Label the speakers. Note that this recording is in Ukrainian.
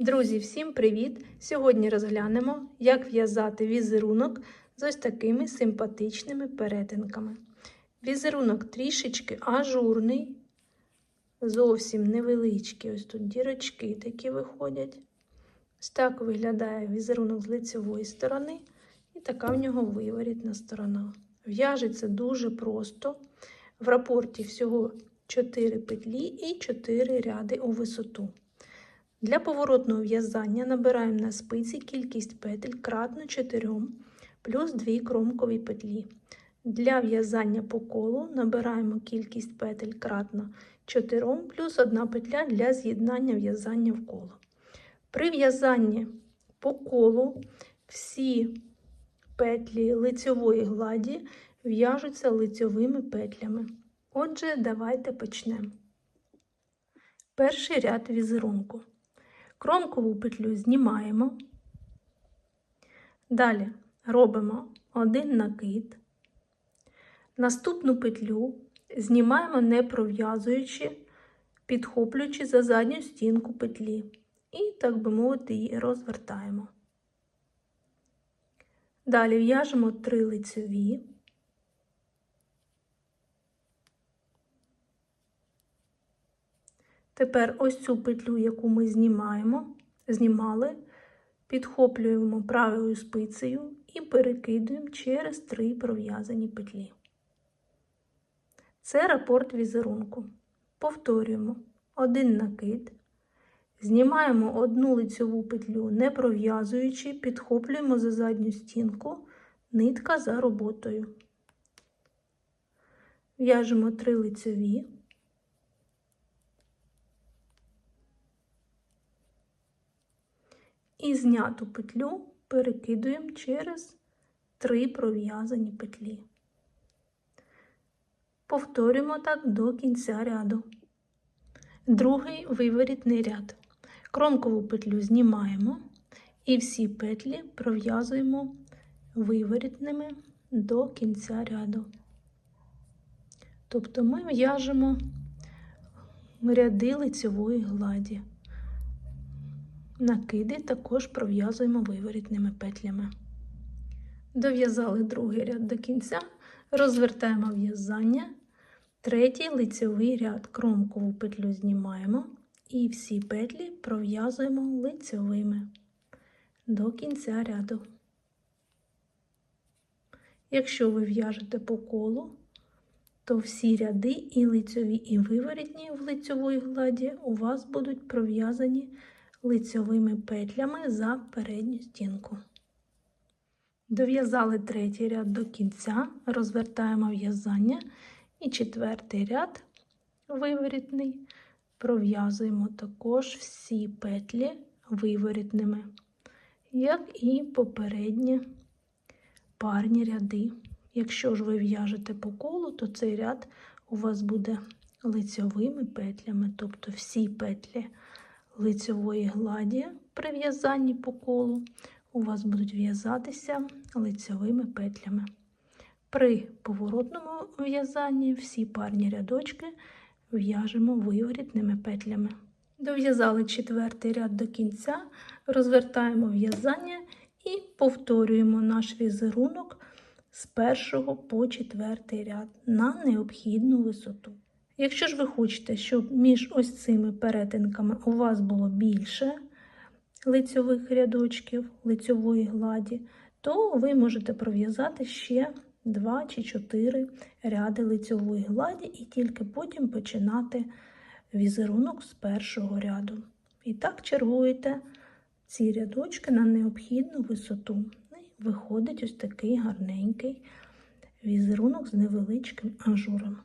Speaker 1: Друзі, всім привіт! Сьогодні розглянемо, як в'язати візерунок з ось такими симпатичними перетинками. Візерунок трішечки ажурний, зовсім невеличкий. Ось тут дірочки такі виходять. Ось так виглядає візерунок з лицевої сторони, і така в нього виворітна сторона. В'яжеться дуже просто. В рапорті всього 4 петлі і 4 ряди у висоту. Для поворотного в'язання набираємо на спиці кількість петель кратно 4 плюс 2 кромкові петлі. Для в'язання по колу набираємо кількість петель кратно 4 плюс 1 петля для з'єднання в'язання в коло. При в'язанні по колу всі петлі лицьової гладі в'яжуться лицьовими петлями. Отже, давайте почнемо. Перший ряд візерунку. Кромкову петлю знімаємо. Далі робимо один накид. Наступну петлю знімаємо не пров'язуючи, підхоплюючи за задню стінку петлі. І, так би мовити, її розвертаємо. Далі в'яжемо три лицеві. Тепер ось цю петлю, яку ми знімаємо, знімали, підхоплюємо правою спицею і перекидуємо через три пров'язані петлі. Це рапорт візерунку. Повторюємо один накид, знімаємо одну лицьову петлю, не пров'язуючи, підхоплюємо за задню стінку, нитка за роботою. В'яжемо три лицеві. І зняту петлю перекидуємо через три пров'язані петлі. Повторюємо так до кінця ряду. Другий виворітний ряд. Кромкову петлю знімаємо і всі петлі пров'язуємо виворітними до кінця ряду. Тобто ми в'яжемо ряди лицевої гладі. Накиди також пров'язуємо виворітними петлями. Дов'язали другий ряд до кінця, розвертаємо в'язання, третій лицевий ряд кромкову петлю знімаємо і всі петлі пров'язуємо лицевими до кінця ряду. Якщо ви в'яжете по колу, то всі ряди і лицеві, і виворітні в лицевої гладі у вас будуть пров'язані лицьовими петлями за передню стінку. Дов'язали третій ряд до кінця, розвертаємо в'язання і четвертий ряд виворітний, пров'язуємо також всі петлі виворітними, як і попередні парні ряди. Якщо ж ви в'яжете по колу, то цей ряд у вас буде лицьовими петлями, тобто всі петлі лицевої гладі при в'язанні по колу у вас будуть в'язатися лицевими петлями. При поворотному в'язанні всі парні рядочки в'яжемо виворітними петлями. Дов'язали четвертий ряд до кінця, розвертаємо в'язання і повторюємо наш візерунок з першого по четвертий ряд на необхідну висоту. Якщо ж ви хочете, щоб між ось цими перетинками у вас було більше лицьових рядочків, лицьової гладі, то ви можете пров'язати ще 2 чи 4 ряди лицьової гладі і тільки потім починати візерунок з першого ряду. І так чергуєте ці рядочки на необхідну висоту. І виходить ось такий гарненький візерунок з невеличким ажуром.